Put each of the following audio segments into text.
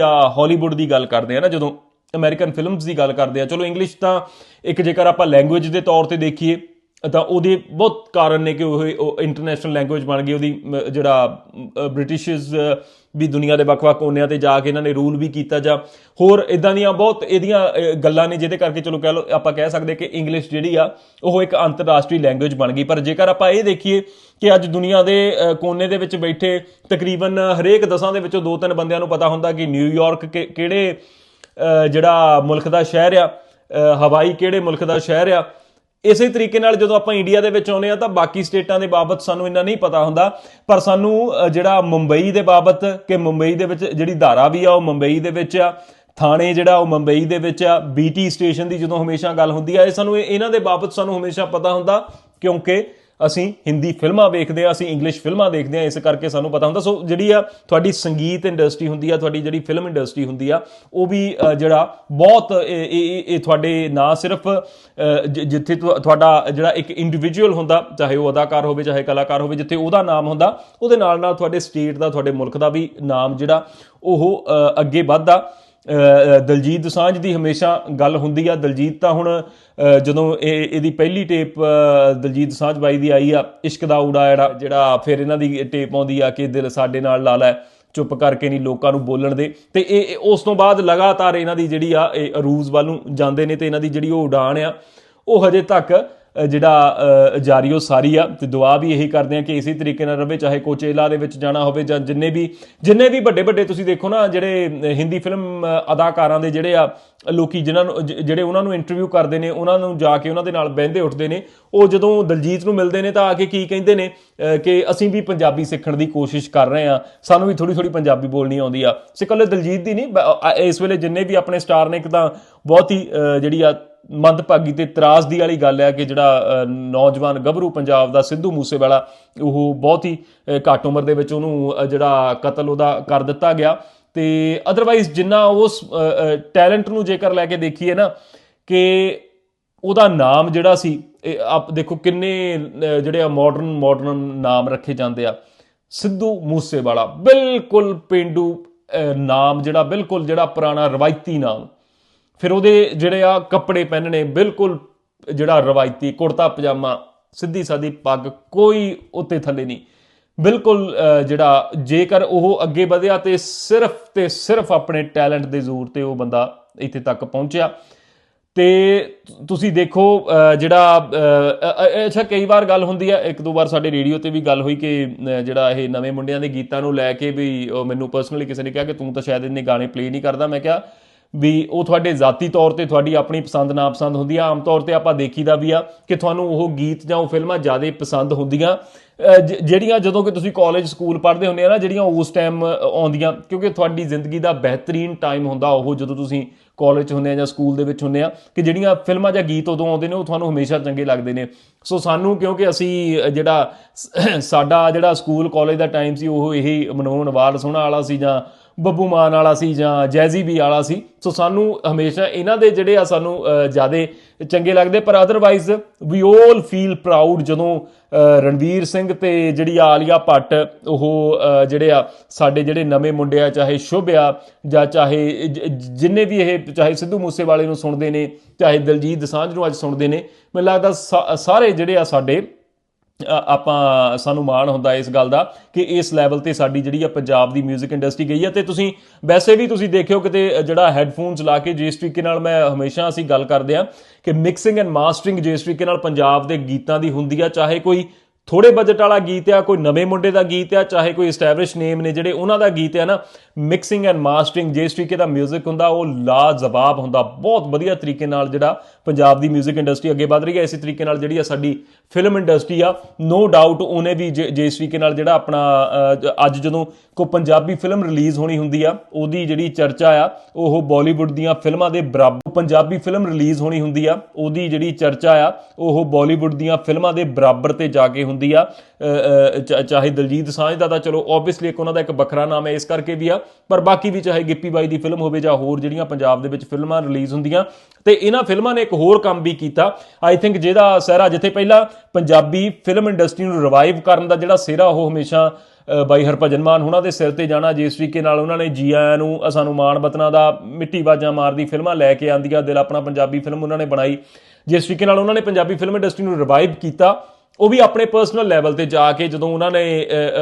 ਜਾਂ ਹਾਲੀਵੁੱਡ ਦੀ ਗੱਲ ਕਰਦੇ ਆ ਨਾ, ਜਦੋਂ ਅਮਰੀਕਨ ਫਿਲਮਸ ਦੀ ਗੱਲ ਕਰਦੇ ਆ, ਚਲੋ ਇੰਗਲਿਸ਼ ਤਾਂ ਇੱਕ ਜੇਕਰ ਆਪਾਂ ਲੈਂਗੁਏਜ ਦੇ ਤੌਰ ਤੇ ਦੇਖੀਏ ਤਾਂ ਉਹਦੇ ਬਹੁਤ ਕਾਰਨ ਨੇ ਕਿ ਉਹ ਇੰਟਰਨੈਸ਼ਨਲ ਲੈਂਗੁਏਜ ਬਣ ਗਈ ਉਹਦੀ ਮ, ਜਿਹੜਾ ਬ੍ਰਿਟਿਸ਼ਸ ਵੀ ਦੁਨੀਆ ਦੇ ਵੱਖ-ਵੱਖ ਕੋਨਿਆਂ ਤੇ ਜਾ ਕੇ ਇਹਨਾਂ ਨੇ ਰੂਲ ਵੀ ਕੀਤਾ ਜਾਂ ਹੋਰ ਇਦਾਂ ਦੀਆਂ ਬਹੁਤ ਇਹਦੀਆਂ ਗੱਲਾਂ ਨੇ ਜਿਹਦੇ ਕਰਕੇ ਚਲੋ ਕਹਿ ਲਓ ਆਪਾਂ ਕਹਿ ਸਕਦੇ ਕਿ ਇੰਗਲਿਸ਼ ਜਿਹੜੀ ਆ ਉਹ ਇੱਕ ਅੰਤਰਰਾਸ਼ਟਰੀ ਲੈਂਗੁਏਜ ਬਣ ਗਈ। ਪਰ ਜੇਕਰ ਆਪਾਂ ਇਹ ਦੇਖੀਏ ਕਿ ਅੱਜ ਦੁਨੀਆ ਦੇ ਕੋਨੇ ਦੇ ਵਿੱਚ ਬੈਠੇ ਤਕਰੀਬਨ ਹਰੇਕ ਦਸਾਂ ਦੇ ਵਿੱਚੋਂ ਦੋ ਤਿੰਨ ਬੰਦਿਆਂ ਨੂੰ ਪਤਾ ਹੁੰਦਾ ਕਿ ਨਿਊਯਾਰਕ ਕਿਹੜੇ ਜਿਹੜਾ ਮੁਲਕ ਦਾ ਸ਼ਹਿਰ ਆ ਹਵਾਈ ਕਿਹੜੇ ਮੁਲਕ ਦਾ ਸ਼ਹਿਰ ਆ ਇਸੇ ਤਰੀਕੇ ਨਾਲ ਜਦੋਂ ਆਪਾਂ ਇੰਡੀਆ ਦੇ ਵਿੱਚ ਆਉਂਦੇ ਆ ਤਾਂ ਬਾਕੀ ਸਟੇਟਾਂ ਦੇ ਬਾਬਤ ਸਾਨੂੰ ਇੰਨਾ ਨਹੀਂ ਪਤਾ ਹੁੰਦਾ, ਪਰ ਸਾਨੂੰ ਜਿਹੜਾ ਮੁੰਬਈ ਦੇ ਬਾਬਤ ਕਿ ਮੁੰਬਈ ਦੇ ਵਿੱਚ ਜਿਹੜੀ ਧਾਰਾ ਵੀ ਆ, ਉਹ ਮੁੰਬਈ ਦੇ ਵਿੱਚ ਆ, ਥਾਣੇ ਜਿਹੜਾ ਉਹ ਮੁੰਬਈ ਦੇ ਵਿੱਚ ਆ ਬੀਟੀ ਸਟੇਸ਼ਨ ਦੀ ਜਦੋਂ ਹਮੇਸ਼ਾ ਗੱਲ ਹੁੰਦੀ ਆ, ਇਹ ਸਾਨੂੰ ਇਹ- ਇਹਨਾਂ ਦੇ ਬਾਬਤ ਸਾਨੂੰ ਹਮੇਸ਼ਾ ਪਤਾ ਹੁੰਦਾ ਕਿਉਂਕਿ ਅਸੀਂ ਹਿੰਦੀ ਫਿਲਮਾਂ ਵੇਖਦੇ ਆ ਅਸੀਂ ਇੰਗਲਿਸ਼ ਫਿਲਮਾਂ ਦੇਖਦੇ ਆ ਇਸ ਕਰਕੇ ਸਾਨੂੰ ਪਤਾ ਹੁੰਦਾ। ਸੋ ਜਿਹੜੀ ਆ ਤੁਹਾਡੀ ਸੰਗੀਤ ਇੰਡਸਟਰੀ ਹੁੰਦੀ ਆ, ਤੁਹਾਡੀ ਜਿਹੜੀ ਫਿਲਮ ਇੰਡਸਟਰੀ ਹੁੰਦੀ ਆ, ਉਹ ਵੀ ਜਿਹੜਾ ਬਹੁਤ ਇਹ- ਤੁਹਾਡੇ ਨਾ ਸਿਰਫ ਜਿੱਥੇ ਤੁਹਾ- ਤੁਹਾਡਾ ਜਿਹੜਾ ਇੱਕ ਇੰਡੀਵਿਜੂਅਲ ਹੁੰਦਾ, ਚਾਹੇ ਉਹ ਅਦਾਕਾਰ ਹੋਵੇ, ਚਾਹੇ ਕਲਾਕਾਰ ਹੋਵੇ, ਜਿੱਥੇ ਉਹਦਾ ਨਾਮ ਹੁੰਦਾ, ਉਹਦੇ ਨਾਲ ਨਾਲ ਤੁਹਾਡੇ ਸਟੇਟ ਦਾ, ਤੁਹਾਡੇ ਮੁਲਕ ਦਾ ਵੀ ਨਾਮ ਜਿਹੜਾ, ਉਹ ਅੱਗੇ ਵੱਧਦਾ। ਦਲਜੀਤ ਦੋਸਾਂਝ ਦੀ ਹਮੇਸ਼ਾ ਗੱਲ ਹੁੰਦੀ ਆ। ਦਲਜੀਤ ਤਾਂ ਹੁਣ ਜਦੋਂ ਇਹ, ਇਹਦੀ ਪਹਿਲੀ ਟੇਪ ਦਲਜੀਤ ਦੋਸਾਂਝ ਬਾਈ ਦੀ ਆਈ ਆ, ਇਸ਼ਕ ਦਾ ਊੜਾ ਜਿਹੜਾ ਜਿਹੜਾ ਫਿਰ ਇਹਨਾਂ ਦੀ ਟੇਪ ਆਉਂਦੀ ਆ ਕਿ ਦਿਲ ਸਾਡੇ ਨਾਲ ਲਾ ਲੈ, ਚੁੱਪ ਕਰਕੇ ਨਹੀਂ ਲੋਕਾਂ ਨੂੰ ਬੋਲਣ ਦੇ। ਤੇ ਇਹ ਉਸ ਤੋਂ ਬਾਅਦ ਲਗਾਤਾਰ ਇਹਨਾਂ ਦੀ ਜਿਹੜੀ ਆ, ਇਹ ਅਰੂਜ਼ ਵੱਲ ਨੂੰ ਜਾਂਦੇ ਨੇ ਤੇ ਇਹਨਾਂ ਦੀ ਜਿਹੜੀ ਉਹ ਉਡਾਣ ਆ, ਉਹ ਹਜੇ ਤੱਕ ਜਿਹੜਾ ਜਾਰੀ ਉਹ ਸਾਰੀ ਆ ਤੇ ਦੁਆ ਵੀ ਇਹੀ ਕਰਦੇ ਆ ਕਿ ਇਸੇ ਤਰੀਕੇ ਨਾਲ ਰਵੇ, ਚਾਹੇ ਕੋਚੇਲਾ ਦੇ ਵਿੱਚ ਜਾਣਾ ਹੋਵੇ ਜਾਂ ਜਿੰਨੇ ਵੀ ਜਿੰਨੇ ਵੀ ਵੱਡੇ ਵੱਡੇ ਤੁਸੀਂ ਦੇਖੋ ਨਾ, ਜਿਹੜੇ ਹਿੰਦੀ ਫਿਲਮ ਅਦਾਕਾਰਾਂ ਦੇ ਜਿਹੜੇ ਆ, ਲੋਕੀ ਜਿਨ੍ਹਾਂ ਨੂੰ ਜਿਹੜੇ ਉਹਨਾਂ ਨੂੰ ਇੰਟਰਵਿਊ ਕਰਦੇ ਨੇ, ਉਹਨਾਂ ਨੂੰ ਜਾ ਕੇ ਉਹਨਾਂ ਦੇ ਨਾਲ ਬਹਿੰਦੇ ਉੱਠਦੇ ਨੇ, ਉਹ ਜਦੋਂ ਦਲਜੀਤ ਨੂੰ ਮਿਲਦੇ ਨੇ ਤਾਂ ਆ ਕੇ ਕੀ ਕਹਿੰਦੇ ਨੇ ਕਿ ਅਸੀਂ ਵੀ ਪੰਜਾਬੀ ਸਿੱਖਣ ਦੀ ਕੋਸ਼ਿਸ਼ ਕਰ ਰਹੇ ਆ ਸਾਨੂੰ ਵੀ ਥੋੜੀ ਥੋੜੀ ਪੰਜਾਬੀ ਬੋਲਣੀ ਆਉਂਦੀ ਆ। ਸੇ ਦਲਜੀਤ ਦੀ ਨਹੀਂ, ਬ- ਇਸ ਵੇਲੇ ਜਿੰਨੇ ਵੀ ਆਪਣੇ ਸਟਾਰ ਨੇ ਇੱਕ ਤਾਂ ਬਹੁਤ ਹੀ ਜਿਹੜੀ ਆ ਮੰਦਭਾਗੀ ਤੇ ਤਰਾਸਦੀ ਵਾਲੀ ਗੱਲ ਹੈ ਕਿ ਜਿਹੜਾ ਨੌਜਵਾਨ ਗੱਭਰੂ ਪੰਜਾਬ ਦਾ ਸਿੱਧੂ ਮੂਸੇਵਾਲਾ, ਉਹ ਬਹੁਤ ਹੀ ਘੱਟ ਉਮਰ ਦੇ ਵਿੱਚ ਉਹਨੂੰ ਜਿਹੜਾ ਕਤਲ ਉਹਦਾ ਕਰ ਦਿੱਤਾ ਗਿਆ। ਤੇ ਅਦਰਵਾਈਜ਼ ਜਿੰਨਾ ਉਸ ਟੈਲੈਂਟ ਨੂੰ ਜੇਕਰ ਲੈ ਕੇ ਦੇਖੀਏ ਨਾ, ਕਿ ਉਹਦਾ ਨਾਮ ਜਿਹੜਾ ਸੀ ਆਪ ਦੇਖੋ ਕਿੰਨੇ ਜਿਹੜੇ ਆ ਮਾਡਰਨ ਮਾਡਰਨ ਨਾਮ ਰੱਖੇ ਜਾਂਦੇ ਆ। ਸਿੱਧੂ ਮੂਸੇਵਾਲਾ, ਬਿਲਕੁਲ ਪਿੰਡੂ ਨਾਮ ਜਿਹੜਾ, ਬਿਲਕੁਲ ਜਿਹੜਾ ਪੁਰਾਣਾ ਰਵਾਇਤੀ ਨਾਮ। ਫਿਰ ਉਹਦੇ ਜਿਹੜੇ ਆ ਕੱਪੜੇ ਪਹਿਨਣੇ, ਬਿਲਕੁਲ ਜਿਹੜਾ ਰਵਾਇਤੀ ਕੁੜਤਾ, ਪਜਾਮਾ, ਸਿੱਧੀ ਸਾਦੀ ਪੱਗ ਕੋਈ ਉੱਤੇ ਥੱਲੇ ਨਹੀਂ। ਬਿਲਕੁਲ ਜਿਹੜਾ ਜੇਕਰ ਉਹ ਅੱਗੇ ਵਧਿਆ ਤੇ ਸਿਰਫ ਤੇ ਸਿਰਫ ਆਪਣੇ ਟੈਲੈਂਟ ਦੇ ਜ਼ੋਰ ਤੇ ਉਹ ਬੰਦਾ ਇੱਥੇ ਤੱਕ ਪਹੁੰਚਿਆ। ਤੇ ਤੁਸੀਂ ਦੇਖੋ ਜਿਹੜਾ ਅੱਛਾ, ਕਈ ਵਾਰ ਗੱਲ ਹੁੰਦੀ ਆ, ਇੱਕ ਦੋ ਵਾਰ ਸਾਡੇ ਰੇਡੀਓ ਤੇ ਵੀ ਗੱਲ ਹੋਈ ਕਿ ਜਿਹੜਾ ਇਹ ਨਵੇਂ ਮੁੰਡਿਆਂ ਦੇ ਗੀਤਾਂ ਨੂੰ ਲੈ ਕੇ ਵੀ ਮੈਨੂੰ ਪਰਸਨਲੀ ਕਿਸੇ ਨੇ ਕਿਹਾ ਕਿ ਤੂੰ ਤਾਂ ਸ਼ਾਇਦ ਇੰਨੇ ਗਾਣੇ ਪਲੇ ਨਹੀਂ ਕਰਦਾ। ਮੈਂ ਕਿਹਾ ਵੀ ਉਹ ਤੁਹਾਡੇ ਜ਼ਾਤੀ ਤੌਰ ਤੇ ਤੁਹਾਡੀ ਆਪਣੀ ਪਸੰਦ ਨਾ ਪਸੰਦ ਹੁੰਦੀ ਆ ਆਮ ਤੌਰ ਤੇ ਆਪਾਂ ਦੇਖੀਦਾ ਵੀ ਆ ਕਿ ਤੁਹਾਨੂੰ ਉਹ ਗੀਤ ਜਾਂ ਉਹ ਫਿਲਮਾਂ ਜ਼ਿਆਦਾ ਪਸੰਦ ਹੁੰਦੀਆਂ। ਜ- ਜਿਹੜੀਆਂ ਜਦੋਂ ਕਿ ਤੁਸੀਂ ਕਾਲਜ, ਸਕੂਲ ਪੜ੍ਹਦੇ ਹੁੰਦੇ ਆ ਨਾ, ਜਿਹੜੀਆਂ ਉਸ ਟਾਈਮ ਆਉਂਦੀਆਂ। ਕਿਉਂਕਿ ਤੁਹਾਡੀ ਜ਼ਿੰਦਗੀ ਦਾ ਬਿਹਤਰੀਨ ਟਾਈਮ ਹੁੰਦਾ ਉਹ ਜਦੋਂ ਤੁਸੀਂ ਕਾਲਜ 'ਚ ਹੁੰਦੇ ਆ ਜਾਂ ਸਕੂਲ ਦੇ ਵਿੱਚ ਹੁੰਦੇ ਆ, ਕਿ ਜਿਹੜੀਆਂ ਫਿਲਮਾਂ ਜਾਂ ਗੀਤ ਉਦੋਂ ਆਉਂਦੇ ਨੇ, ਉਹ ਤੁਹਾਨੂੰ ਹਮੇਸ਼ਾ ਚੰਗੇ ਲੱਗਦੇ ਨੇ। ਸੋ ਸਾਨੂੰ, ਕਿਉਂਕਿ ਅਸੀਂ ਜਿਹੜਾ ਸਾਡਾ ਜਿਹੜਾ ਸਕੂਲ, ਕਾਲਜ ਦਾ ਟਾਈਮ ਸੀ, ਉਹ ਇਹੀ ਮਨੋਹਨ ਵਾਲ ਸੋਹਣਾ ਵਾਲਾ ਸੀ ਜਾਂ ਬੱਬੂ ਮਾਨ ਵਾਲਾ ਸੀ ਜਾਂ ਜੈਜ਼ੀ ਵੀ ਵਾਲਾ ਸੀ। ਸੋ ਸਾਨੂੰ ਹਮੇਸ਼ਾ ਇਹਨਾਂ ਦੇ ਜਿਹੜੇ ਆ ਸਾਨੂੰ ਜ਼ਿਆਦਾ ਚੰਗੇ ਲੱਗਦੇ। ਪਰ ਅਦਰਵਾਈਜ਼ ਵੀ 올 ਫੀਲ ਪ੍ਰਾਊਡ ਜਦੋਂ ਰਣਵੀਰ ਸਿੰਘ ਤੇ ਜਿਹੜੀ ਆਲੀਆ ਭੱਟ, ਉਹ ਜਿਹੜੇ ਆ ਸਾਡੇ ਜਿਹੜੇ ਨਵੇਂ ਮੁੰਡੇ ਆ, ਚਾਹੇ ਸ਼ੁਭ ਆ ਜਾਂ ਚਾਹੇ ਜ- ਜਿੰਨੇ ਵੀ ਇਹ ਚਾਹੇ ਸਿੱਧੂ ਮੂਸੇਵਾਲੇ ਨੂੰ ਸੁਣਦੇ ਨੇ, ਚਾਹੇ ਦਲਜੀਤ ਦਸਾਂਝ ਨੂੰ ਅੱਜ ਸੁਣਦੇ ਨੇ, ਮੈਨੂੰ ਲੱਗਦਾ ਸਾ- ਸਾਰੇ ਜਿਹੜੇ ਆ ਸਾਡੇ ਆਪਾਂ ਸਾਨੂੰ ਮਾਣ ਹੁੰਦਾ ਇਸ ਗੱਲ ਦਾ ਕਿ ਇਸ ਲੈਵਲ ਤੇ ਸਾਡੀ ਜਿਹੜੀ ਆ ਪੰਜਾਬ ਦੀ 뮤직 ਇੰਡਸਟਰੀ ਗਈ ਹੈ ਤੇ ਤੁਸੀਂ ਵੈਸੇ ਵੀ ਤੁਸੀਂ ਦੇਖਿਓ ਕਿਤੇ ਜਿਹੜਾ ਹੈੱਡਫੋਨਸ ਲਾ ਕੇ ਜਿਸ ਤਰੀਕੇ ਨਾਲ ਮੈਂ ਹਮੇਸ਼ਾ ਅਸੀਂ ਗੱਲ ਕਰਦੇ ਆ ਕਿ ਮਿਕਸਿੰਗ ਐਂਡ ਮਾਸਟਰਿੰਗ ਜਿਸ ਤਰੀਕੇ ਨਾਲ ਪੰਜਾਬ ਦੇ ਗੀਤਾਂ ਦੀ ਹੁੰਦੀ ਆ, ਚਾਹੇ ਕੋਈ ਥੋੜੇ ਬਜਟ ਵਾਲਾ ਗੀਤ ਆ ਕੋਈ ਨਵੇਂ ਮੁੰਡੇ ਦਾ ਗੀਤ ਆ ਚਾਹੇ ਕੋਈ ਐਸਟੈਬਲਿਸ਼ ਨੇਮ ਨੇ ਜਿਹੜੇ ਉਹਨਾਂ ਦਾ ਗੀਤ ਆ ਨਾ ਮਿਕਸਿੰਗ ਐਂਡ ਮਾਸਟਰਿੰਗ ਜਿਸ ਤਰੀਕੇ ਦਾ 뮤직 ਹੁੰਦਾ ਉਹ ਲਾਜਵਾਬ ਹੁੰਦਾ ਬਹੁਤ ਵਧੀਆ ਤਰੀਕੇ ਨਾਲ ਜਿਹੜਾ ਪੰਜਾਬ ਦੀ 뮤직 ਇੰਡਸਟਰੀ ਅੱਗੇ ਵਧ ਰਹੀ ਹੈ ਇਸੇ ਤਰੀਕੇ ਨਾਲ ਜਿਹੜੀ ਆ ਸਾਡੀ ਫਿਲਮ ਇੰਡਸਟਰੀ ਆ ਨੋ ਡਾਊਟ ਉਹਨੇ ਵੀ ਜੇ- ਜਿਸ ਤਰੀਕੇ ਨਾਲ ਜਿਹੜਾ ਆਪਣਾ ਅ, ਜ- ਅੱਜ ਜਦੋਂ ਕੋ ਪੰਜਾਬੀ ਫਿਲਮ ਰਿਲੀਜ਼ ਹੋਣੀ ਹੁੰਦੀ ਆ ਉਹਦੀ ਜਿਹੜੀ ਚਰਚਾ ਆ ਉਹ ਬਾਲੀਵੁੱਡ ਦੀਆਂ ਫਿਲਮਾਂ ਦੇ ਬਰਾਬਰ ਪੰਜਾਬੀ ਫਿਲਮ ਰਿਲੀਜ਼ ਹੋਣੀ ਹੁੰਦੀ ਆ ਉਹਦੀ ਜਿਹੜੀ ਚਰਚਾ ਆ ਉਹ ਬਾਲੀਵੁੱਡ ਦੀਆਂ ਫਿਲਮਾਂ ਦੇ ਬਰਾਬਰ ਤੇ ਜਾ ਕੇ ਹੁੰਦੀ ਆ। ਚਾਹੇ ਦਲਜੀਤ ਸਾਂਝ ਦਾ ਤਾਂ ਚਲੋ ਆਬਵੀਅਸਲੀ ਇੱਕ ਉਹਨਾਂ ਦਾ ਇੱਕ ਵੱਖਰਾ ਨਾਮ ਹੈ ਇਸ ਕਰਕੇ ਵੀ ਆ। ਪਰ ਬਾਕੀ ਵੀ ਚਾਹੇ ਗਿੱਪੀ ਬਾਈ ਦੀ ਫਿਲਮ ਹੋਵੇ ਜਾਂ ਹੋਰ ਜਿਹੜੀਆਂ ਪੰਜਾਬ ਦੇ ਵਿੱਚ ਫਿਲਮਾਂ ਰਿਲੀਜ਼ ਹੁੰਦੀਆਂ। ਤੇ ਇਹਨਾਂ ਫਿਲਮਾਂ ਨੇ ਇੱਕ ਹੋਰ ਕੰਮ ਵੀ ਕੀਤਾ। ਆਈ ਥਿੰਕ ਜਿਹਦਾ ਸਹਿਰਾ ਜਿੱਥੇ ਪਹਿਲਾਂ ਪੰਜਾਬੀ ਫਿਲਮ ਇੰਡਸਟਰੀ ਨੂੰ ਰਿਵਾਈਵ ਕਰਨ ਦਾ ਜਿਹੜਾ ਸਿਹਰਾ ਉਹ ਹਮੇਸ਼ਾ ਬਾਈ ਹਰਭਜਨ ਮਾਨ ਉਹਨਾਂ ਦੇ ਸਿਰ ਤੇ ਜਾਣਾ। ਜਿਸ ਤਰੀਕੇ ਨਾਲ ਉਹਨਾਂ ਨੇ ਜੀ ਨੂੰ ਸਾਨੂੰ ਮਾਣ ਬਤਨਾ ਦਾ ਮਿੱਟੀ ਬਾਜਾਂ ਮਾਰਦੀ ਫਿਲਮਾਂ ਲੈ ਕੇ ਆਂਦੀਆਂ ਦਿਲ ਆਪਣਾ ਪੰਜਾਬੀ ਫਿਲਮ ਉਹਨਾਂ ਨੇ ਬਣਾਈ। ਜਿਸ ਤਰੀਕੇ ਨਾਲ ਉਹਨਾਂ ਨੇ ਪੰਜਾਬੀ ਫਿਲਮ ਇੰਡਸਟਰੀ ਨੂੰ ਰਿਵਾਈਵ ਕੀਤਾ। ਉਹ ਵੀ ਆਪਣੇ ਪਰਸਨਲ ਲੈਵਲ ਤੇ ਜਾ ਕੇ ਜਦੋਂ ਉਹਨਾਂ ਨੇ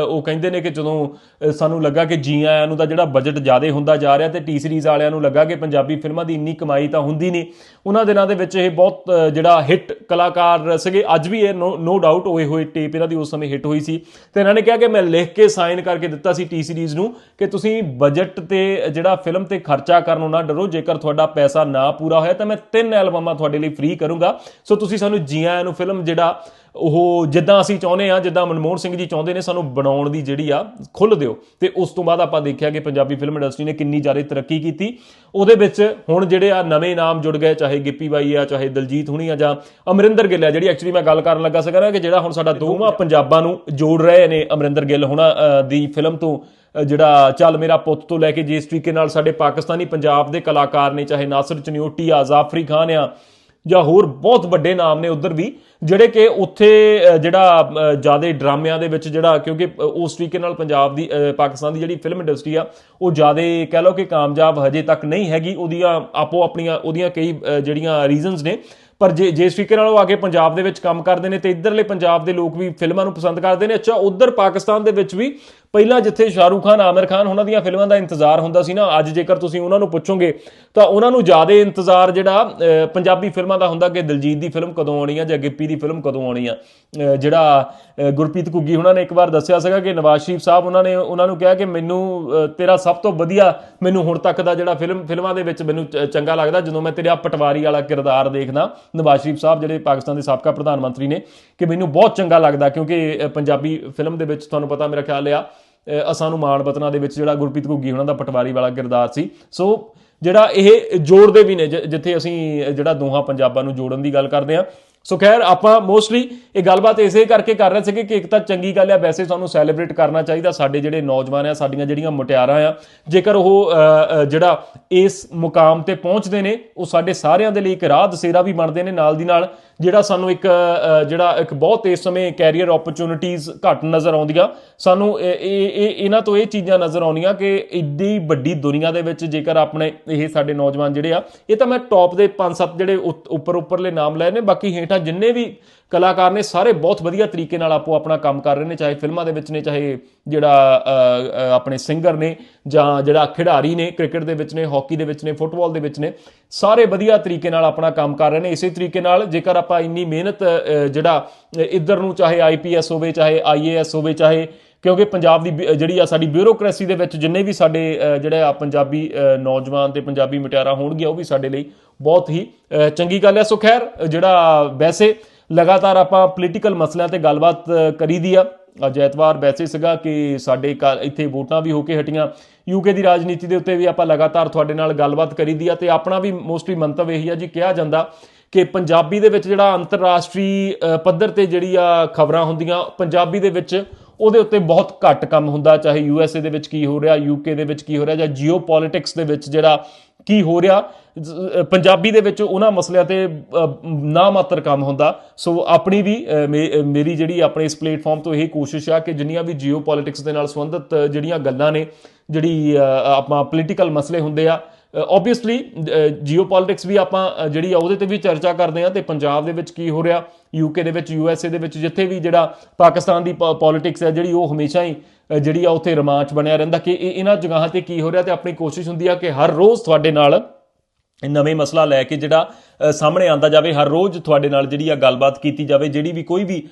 ਉਹ ਕਹਿੰਦੇ ਨੇ ਕਿ ਜਦੋਂ ਸਾਨੂੰ ਲੱਗਾ ਕਿ ਜੀ ਆਇਆਂ ਨੂੰ ਦਾ ਜਿਹੜਾ ਬਜਟ ਜ਼ਿਆਦਾ ਹੁੰਦਾ ਜਾ ਰਿਹਾ ਤੇ ਟੀ ਸੀਰੀਜ਼ ਵਾਲਿਆਂ ਨੂੰ ਲੱਗਾ ਕਿ ਪੰਜਾਬੀ ਫਿਲਮਾਂ ਦੀ ਇੰਨੀ ਕਮਾਈ ਤਾਂ ਹੁੰਦੀ ਨਹੀਂ। ਉਹਨਾਂ ਦਿਨਾਂ ਦੇ ਵਿੱਚ ਇਹ ਬਹੁਤ ਜਿਹੜਾ ਹਿੱਟ ਕਲਾਕਾਰ ਸੀਗੇ, ਅੱਜ ਵੀ ਇਹ ਨੋ ਡਾਊਟ ਹੋਏ ਹੋਏ ਟੇਪ ਇਹਨਾਂ ਦੀ ਉਸ ਸਮੇਂ ਹਿੱਟ ਹੋਈ ਸੀ। ਤੇ ਇਹਨਾਂ ਨੇ ਕਿਹਾ ਕਿ ਮੈਂ ਲਿਖ ਕੇ ਸਾਈਨ ਕਰਕੇ ਦਿੱਤਾ ਸੀ ਟੀ ਸੀਰੀਜ਼ ਨੂੰ ਕਿ ਤੁਸੀਂ ਬਜਟ ਤੇ ਜਿਹੜਾ ਫਿਲਮ ਤੇ ਖਰਚਾ ਕਰਨੋਂ ਨਾ ਡਰੋ, ਜੇਕਰ ਤੁਹਾਡਾ ਪੈਸਾ ਨਾ ਪੂਰਾ ਹੋਇਆ ਤਾਂ ਮੈਂ ਤਿੰਨ ਐਲਬਮਾਂ ਤੁਹਾਡੇ ਲਈ ਫ੍ਰੀ ਕਰੂੰਗਾ। ਸੋ ਤੁਸੀਂ ਸਾਨੂੰ ਜੀ ਆਇਆਂ ਨੂੰ ਫਿਲਮ ਜਿਹੜਾ ਉਹ ਜਿੱਦਾਂ ਅਸੀਂ ਚਾਹੁੰਦੇ ਆ ਜਿੱਦਾਂ ਮਨਮੋਹਨ ਸਿੰਘ ਜੀ ਚਾਹੁੰਦੇ ਨੇ ਸਾਨੂੰ ਬਣਾਉਣ ਦੀ ਜਿਹੜੀ ਆ ਖੁੱਲ ਦਿਓ। ਤੇ ਉਸ ਤੋਂ ਬਾਅਦ ਆਪਾਂ ਦੇਖਿਆ ਕਿ ਪੰਜਾਬੀ ਫਿਲਮ ਇੰਡਸਟਰੀ ਨੇ ਕਿੰਨੀ ਜ਼ਿਆਦਾ ਤਰੱਕੀ ਕੀਤੀ। ਉਹਦੇ ਵਿੱਚ ਹੁਣ ਜਿਹੜੇ ਆ ਨਵੇਂ ਨਾਮ ਜੁੜ ਗਏ ਚਾਹੇ ਗਿੱਪੀ ਬਾਈ ਆ ਚਾਹੇ ਦਲਜੀਤ ਹੁਣੀ ਆ ਜਾਂ ਅਮਰਿੰਦਰ ਗਿੱਲ ਆ ਜਿਹੜੀ ਐਕਚੁਅਲੀ ਮੈਂ ਗੱਲ ਕਰਨ ਲੱਗਾ ਸੀਗਾ ਨਾ ਕਿ ਜਿਹੜਾ ਹੁਣ ਸਾਡਾ ਦੋਵਾਂ ਪੰਜਾਬਾਂ ਨੂੰ ਜੋੜ ਰਹੇ ਨੇ ਅਮਰਿੰਦਰ ਗਿੱਲ ਹੁਣਾ ਦੀ ਫਿਲਮ ਤੋਂ ਜਿਹੜਾ ਚੱਲ ਮੇਰਾ ਪੁੱਤ ਤੋਂ ਲੈ ਕੇ ਜਿਸ ਤਰੀਕੇ ਨਾਲ ਸਾਡੇ ਪਾਕਿਸਤਾਨੀ ਪੰਜਾਬ ਦੇ ਕਲਾਕਾਰ ਨੇ ਚਾਹੇ ਨਾਸਰ ਚਨਿਓਟੀ ਆ ਜ਼ਾਫਰੀ ਖਾਨ ਆ ਜਾਂ ਹੋਰ ਬਹੁਤ ਵੱਡੇ ਨਾਮ ਨੇ ਉਧਰ ਵੀ, ਜਿਹੜੇ ਕਿ ਉੱਥੇ ਜਿਹੜਾ ਜ਼ਿਆਦਾ ਡਰਾਮਿਆਂ ਦੇ ਵਿੱਚ ਜਿਹੜਾ, ਕਿਉਂਕਿ ਉਸ ਤਰੀਕੇ ਨਾਲ ਪੰਜਾਬ ਦੀ ਪਾਕਿਸਤਾਨ ਦੀ ਜਿਹੜੀ ਫਿਲਮ ਇੰਡਸਟਰੀ ਆ, ਉਹ ਜ਼ਿਆਦਾ ਕਹਿ ਲਓ ਕਿ ਕਾਮਯਾਬ ਹਜੇ ਤੱਕ ਨਹੀਂ ਹੈਗੀ, ਉਹਦੀਆਂ ਆਪੋ ਆਪਣੀਆਂ, ਉਹਦੀਆਂ ਕਈ ਜਿਹੜੀਆਂ ਰੀਜ਼ਨਸ ਨੇ। ਪਰ ਜੇ ਜੇ ਤਰੀਕੇ ਨਾਲ ਉਹ ਆ ਕੇ ਪੰਜਾਬ ਦੇ ਵਿੱਚ ਕੰਮ ਕਰਦੇ ਨੇ, ਤੇ ਇਧਰਲੇ ਪੰਜਾਬ ਦੇ ਲੋਕ ਵੀ ਫਿਲਮਾਂ ਨੂੰ ਪਸੰਦ ਕਰਦੇ ਨੇ। ਅੱਛਾ, ਉਧਰ ਪਾਕਿਸਤਾਨ ਦੇ ਵਿੱਚ ਵੀ ਪਹਿਲਾਂ ਜਿੱਥੇ ਸ਼ਾਹਰੂਖ ਖਾਨ, ਆਮਿਰ ਖਾਨ ਉਹਨਾਂ ਦੀਆਂ ਫਿਲਮਾਂ ਦਾ ਇੰਤਜ਼ਾਰ ਹੁੰਦਾ ਸੀ ਨਾ, ਅੱਜ ਜੇਕਰ ਤੁਸੀਂ ਉਹਨਾਂ ਨੂੰ ਪੁੱਛੋਗੇ, ਤਾਂ ਉਹਨਾਂ ਨੂੰ ਜ਼ਿਆਦਾ ਇੰਤਜ਼ਾਰ ਜਿਹੜਾ ਪੰਜਾਬੀ ਫਿਲਮਾਂ ਦਾ ਹੁੰਦਾ ਕਿ ਦਿਲਜੀਤ ਦੀ ਫਿਲਮ ਕਦੋਂ ਆਉਣੀ ਆ ਜਾਂ ਗਿੱਪੀ ਦੀ ਫਿਲਮ ਕਦੋਂ ਆਉਣੀ ਆ। ਜਿਹੜਾ ਗੁਰਪ੍ਰੀਤ ਘੁੱਗੀ ਉਹਨਾਂ ਨੇ ਇੱਕ ਵਾਰ ਦੱਸਿਆ ਸੀਗਾ ਕਿ ਨਵਾਜ਼ ਸ਼ਰੀਫ ਸਾਹਿਬ ਉਹਨਾਂ ਨੇ, ਉਹਨਾਂ ਨੂੰ ਕਿਹਾ ਕਿ ਮੈਨੂੰ ਤੇਰਾ ਸਭ ਤੋਂ ਵਧੀਆ, ਮੈਨੂੰ ਹੁਣ ਤੱਕ ਦਾ ਜਿਹੜਾ ਫਿਲਮ, ਫਿਲਮਾਂ ਦੇ ਵਿੱਚ ਮੈਨੂੰ ਚੰਗਾ ਲੱਗਦਾ, ਜਦੋਂ ਮੈਂ ਤੇਰਾ ਪਟਵਾਰੀ ਵਾਲਾ ਕਿਰਦਾਰ ਦੇਖਦਾ, ਨਵਾਜ਼ ਸ਼ਰੀਫ ਸਾਹਿਬ ਜਿਹੜੇ ਪਾਕਿਸਤਾਨ ਦੇ ਸਾਬਕਾ ਪ੍ਰਧਾਨ ਮੰਤਰੀ ਨੇ, ਕਿ ਮੈਨੂੰ ਬਹੁਤ ਚੰਗਾ ਲੱਗਦਾ ਕਿਉਂਕਿ ਪੰਜਾਬੀ ਫਿਲਮ ਦੇ ਵਿੱਚ ਤੁਹਾਨੂੰ ਪਤਾ ਮੇਰਾ ਖਿਆਲ ਆ ਅਸਾਂ ਨੂੰ ਮਾਣ ਬਤਨਾ ਦੇ ਵਿੱਚ ਜਿਹੜਾ ਗੁਰਪ੍ਰੀਤ ਘੁੱਗੀ ਉਹਨਾਂ ਦਾ ਪਟਵਾਰੀ ਵਾਲਾ ਕਿਰਦਾਰ ਸੀ। ਸੋ ਜਿਹੜਾ ਇਹ ਜੋੜਦੇ ਵੀ ਨੇ ਜਿੱਥੇ ਅਸੀਂ ਜਿਹੜਾ ਦੋਹਾਂ ਪੰਜਾਬਾਂ ਨੂੰ ਜੋੜਨ ਦੀ ਗੱਲ ਕਰਦੇ ਆ ਸੋ ਖੈਰ, ਆਪਾਂ ਮੋਸਟਲੀ ਇਹ ਗੱਲਬਾਤ ਇਸੇ ਕਰਕੇ ਕਰ ਰਹੇ ਸੀਗੇ ਕਿ ਇੱਕ ਤਾਂ ਚੰਗੀ ਗੱਲ ਹੈ ਵੈਸੇ ਸਾਨੂੰ ਸੈਲੀਬ੍ਰੇਟ ਕਰਨਾ ਚਾਹੀਦਾ, ਸਾਡੇ ਜਿਹੜੇ ਨੌਜਵਾਨ ਆ, ਸਾਡੀਆਂ ਜਿਹੜੀਆਂ ਮੁਟਿਆਰਾਂ ਆ, ਜੇਕਰ ਉਹ ਜਿਹੜਾ ਇਸ ਮੁਕਾਮ ਤੇ ਪਹੁੰਚਦੇ ਨੇ, ਉਹ ਸਾਡੇ ਸਾਰਿਆਂ ਦੇ ਲਈ ਇੱਕ ਰਾਹ ਦਸੇਰਾ ਵੀ ਬਣਦੇ ਨੇ ਨਾਲ ਦੀ ਨਾਲ, ਜਿਹੜਾ ਸਾਨੂੰ ਇੱਕ ਜਿਹੜਾ ਇੱਕ ਬਹੁਤ ਇਸ ਸਮੇਂ ਕੈਰੀਅਰ ਓਪਰਚੁਨਿਟੀਆਂ ਘੱਟ ਨਜ਼ਰ ਆਉਂਦੀਆਂ। ਸਾਨੂੰ ਇਹ, ਇਹ- ਇਹਨਾਂ ਤੋਂ ਇਹ ਚੀਜ਼ਾਂ ਨਜ਼ਰ ਆਉਂਦੀਆਂ ਕਿ ਇੱਡੀ ਵੱਡੀ ਦੁਨੀਆ ਦੇ ਵਿੱਚ ਜੇਕਰ ਆਪਣੇ ਇਹ ਸਾਡੇ ਨੌਜਵਾਨ ਜਿਹੜੇ ਆ, ਇਹ ਤਾਂ ਮੈਂ ਟੌਪ ਦੇ 5-7 ਜਿਹੜੇ ਉੱਪਰ ਉੱਪਰਲੇ ਨਾਮ ਲਏ ਨੇ, ਬਾਕੀ ਹੇਠਾਂ ਜਿੰਨੇ ਵੀ ਕਲਾਕਾਰ ਨੇ ਸਾਰੇ ਬਹੁਤ ਵਧੀਆ ਤਰੀਕੇ ਨਾਲ ਆਪੋ ਆਪਣਾ ਕੰਮ ਕਰ ਰਹੇ ਨੇ, ਚਾਹੇ ਫਿਲਮਾਂ ਦੇ ਵਿੱਚ ਨੇ, ਚਾਹੇ ਜਿਹੜਾ ਆਪਣੇ ਸਿੰਗਰ ਨੇ ਜਾਂ ਜਿਹੜਾ ਖਿਡਾਰੀ ਨੇ, ਕ੍ਰਿਕਟ ਦੇ ਵਿੱਚ ਨੇ, ਹਾਕੀ ਦੇ ਵਿੱਚ ਨੇ, ਫੁੱਟਬਾਲ ਦੇ ਵਿੱਚ ਨੇ, ਸਾਰੇ ਵਧੀਆ ਤਰੀਕੇ ਨਾਲ ਆਪਣਾ ਕੰਮ ਕਰ ਰਹੇ ਨੇ। ਇਸੇ ਤਰੀਕੇ ਨਾਲ ਜੇਕਰ ਆਪਾਂ ਇੰਨੀ ਮਿਹਨਤ ਜਿਹੜਾ ਇੱਧਰ ਨੂੰ ਚਾਹੇ ਆਈਪੀਐਸ ਹੋਵੇ, ਚਾਹੇ ਆਈਏਐਸ ਹੋਵੇ, ਚਾਹੇ ਕਿਉਂਕਿ ਪੰਜਾਬ ਦੀ ਬਿ- ਜਿਹੜੀ ਆ ਸਾਡੀ ਬਿਊਰੋਕ੍ਰੇਸੀ ਦੇ ਵਿੱਚ ਜਿੰਨੇ ਵੀ ਸਾਡੇ ਜਿਹੜੇ ਆ ਪੰਜਾਬੀ ਨੌਜਵਾਨ ਤੇ ਪੰਜਾਬੀ ਮੁਟਿਆਰਾਂ ਹੋਣਗੀਆਂ ਉਹ ਵੀ ਸਾਡੇ ਲਈ ਬਹੁਤ ਹੀ ਚੰਗੀ ਗੱਲ ਹੈ। ਸੋ ਖੈਰ ਜਿਹੜਾ ਵੈਸੇ ਲਗਾਤਾਰ ਆਪਾਂ ਪੋਲੀਟੀਕਲ ਮਸਲਿਆਂ ਤੇ ਗੱਲਬਾਤ ਅ, ਕਰੀਦੀ ਆ ਅੱਜ ਐਤਵਾਰ ਵੈਸੇ ਸੀਗਾ ਕਿ ਸਾਡੇ ਘਰ ਇੱਥੇ ਵੋਟਾਂ ਵੀ ਹੋ ਕੇ ਹਟੀਆਂ। ਯੂਕੇ ਦੀ ਰਾਜਨੀਤੀ ਦੇ ਉੱਤੇ ਵੀ ਆਪਾਂ ਲਗਾਤਾਰ ਤੁਹਾਡੇ ਨਾਲ ਗੱਲਬਾਤ ਕਰੀਦੀ ਆ ਤੇ ਆਪਣਾ ਵੀ ਮੋਸਟਲੀ ਮੰਤਵ ਇਹੀ ਆ ਜੀ ਕਿਹਾ ਜਾਂਦਾ ਕਿ ਪੰਜਾਬੀ ਦੇ ਵਿੱਚ ਜਿਹੜਾ ਅੰਤਰਰਾਸ਼ਟਰੀ ਪੱਧਰ ਤੇ ਜਿਹੜੀ ਆ ਖਬਰਾਂ ਹੁੰਦੀਆਂ ਪੰਜਾਬੀ ਦੇ ਵਿੱਚ ਉਹਦੇ ਉੱਤੇ ਬਹੁਤ ਘੱਟ ਕੰਮ ਹੁੰਦਾ, ਚਾਹੇ ਯੂ ਐੱਸ ਏ ਦੇ ਵਿੱਚ ਕੀ ਹੋ ਰਿਹਾ ਯੂ ਕੇ ਦੇ ਵਿੱਚ ਕੀ ਹੋ ਰਿਹਾ, ਜਾਂ ਜੀਓ ਪੋਲਿਟਿਕਸ ਦੇ ਵਿੱਚ ਜਿਹੜਾ ਕੀ ਹੋ ਰਿਹਾ ਪੰਜਾਬੀ ਦੇ ਵਿੱਚ ਉਹਨਾਂ ਮਸਲਿਆਂ ਤੇ ਨਾ ਮਾਤਰ ਕੰਮ ਹੁੰਦਾ। ਸੋ ਆਪਣੀ ਵੀ ਮੇ- ਮੇਰੀ ਜਿਹੜੀ ਆਪਣੇ ਇਸ ਪਲੇਟਫਾਰਮ ਤੋਂ ਇਹ ਕੋਸ਼ਿਸ਼ ਆ ਕਿ ਜਿੰਨੀਆਂ ਵੀ ਜੀਓ ਪੋਲਿਟਿਕਸ ਦੇ ਨਾਲ ਸੰਬੰਧਿਤ ਜਿਹੜੀਆਂ ਗੱਲਾਂ ਨੇ, ਜਿਹੜੀ ਆਪਾਂ ਪੋਲੀਟੀਕਲ ਮਸਲੇ ਹੁੰਦੇ ਆ ਆਬਵੀਅਸਲੀ ਜੀਓ ਪੋਲਿਟਿਕਸ ਵੀ ਆਪਾਂ ਜਿਹੜੀ ਆ ਉਹਦੇ ਤੇ ਵੀ ਚਰਚਾ ਕਰਦੇ ਆ ਤੇ ਪੰਜਾਬ ਦੇ ਵਿੱਚ ਕੀ ਹੋ ਰਿਹਾ ਯੂਕੇ ਦੇ ਵਿੱਚ ਯੂਐਸਏ ਦੇ ਵਿੱਚ, ਜਿੱਥੇ ਵੀ ਜਿਹੜਾ ਪਾਕਿਸਤਾਨ ਦੀ ਪੋਲਿਟਿਕਸ ਹੈ, ਜਿਹੜੀ ਉਹ ਹਮੇਸ਼ਾ ਹੀ ਜਿਹੜੀ ਆ ਉੱਥੇ ਰਮਾਂਚ ਬਣਿਆ ਰਹਿੰਦਾ ਕਿ ਇਹ- ਇਹਨਾਂ ਜਗ੍ਹਾਵਾਂ ਤੇ ਕੀ ਹੋ ਰਿਹਾ ਤੇ ਆਪਣੀ ਕੋਸ਼ਿਸ਼ ਹੁੰਦੀ ਆ ਕਿ ਹਰ ਰੋਜ਼ ਤੁਹਾਡੇ ਨਾਲ ਨਵੇਂ ਮਸਲਾ ਲੈ ਕੇ ਜਿਹੜਾ ਸਾਹਮਣੇ ਆਂਦਾ ਜਾਵੇ, ਹਰ ਰੋਜ਼ ਤੁਹਾਡੇ ਨਾਲ ਜਿਹੜੀ ਆ ਗੱਲਬਾਤ ਕੀਤੀ ਜਾਵੇ, ਜਿਹੜੀ ਵੀ ਕੋਈ ਵੀ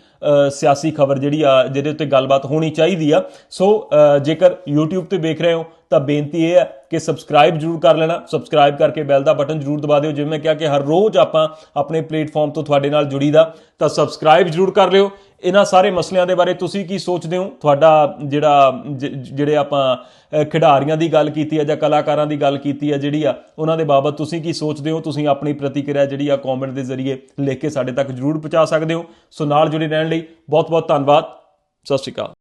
ਸਿਆਸੀ ਖਬਰ ਜਿਹੜੀ ਆ, ਜਿਹਦੇ ਉੱਤੇ ਗੱਲਬਾਤ ਹੋਣੀ ਚਾਹੀਦੀ ਆ। ਸੋ ਜੇਕਰ YouTube ਤੇ ਵੇਖ ਰਹੇ ਹੋ, ਤਾਂ ਬੇਨਤੀ ਇਹ ਹੈ ਕਿ ਸਬਸਕ੍ਰਾਈਬ ਜਰੂਰ ਕਰ ਲੈਣਾ ਸਬਸਕ੍ਰਾਈਬ ਕਰਕੇ ਬੈਲ ਦਾ ਬਟਨ ਜਰੂਰ ਦਬਾ ਦਿਓ। ਜਿਵੇਂ ਮੈਂ ਕਿਹਾ ਕਿ ਹਰ ਰੋਜ਼ ਆਪਾਂ ਆਪਣੇ ਪਲੇਟਫਾਰਮ ਤੋਂ ਤੁਹਾਡੇ ਨਾਲ ਜੁੜੀਦਾ, ਤਾਂ ਸਬਸਕ੍ਰਾਈਬ ਜਰੂਰ ਕਰ ਲਿਓ। ਇਹਨਾਂ ਸਾਰੇ ਮਸਲਿਆਂ ਦੇ ਬਾਰੇ ਤੁਸੀਂ ਕੀ ਸੋਚਦੇ ਹੋ? ਤੁਹਾਡਾ ਜਿਹੜਾ ਜ- ਜਿਹੜੇ ਆਪਾਂ ਖਿਡਾਰੀਆਂ ਦੀ ਗੱਲ ਕੀਤੀ ਹੈ ਜਾਂ ਕਲਾਕਾਰਾਂ ਦੀ ਗੱਲ ਕੀਤੀ ਹੈ ਜਿਹੜੀ ਆ, ਉਹਨਾਂ ਦੇ ਬਾਬਤ ਤੁਸੀਂ ਕੀ ਸੋਚਦੇ ਹੋ? ਤੁਸੀਂ ਆਪਣੀ ਪ੍ਰਤੀਕਿਰਿਆ ਜਿਹੜੀ ਆ ਕਮੈਂਟ ਦੇ ਜ਼ਰੀਏ ਲਿਖ ਕੇ ਸਾਡੇ ਤੱਕ ਜਰੂਰ ਪਹੁੰਚਾ ਸਕਦੇ ਹੋ। ਸੋ ਨਾਲ ਜੁੜੇ ਰਹਿਣ ਲਈ ਬਹੁਤ ਬਹੁਤ ਧੰਨਵਾਦ। ਸਤਿ ਸ਼੍ਰੀ ਅਕਾਲ।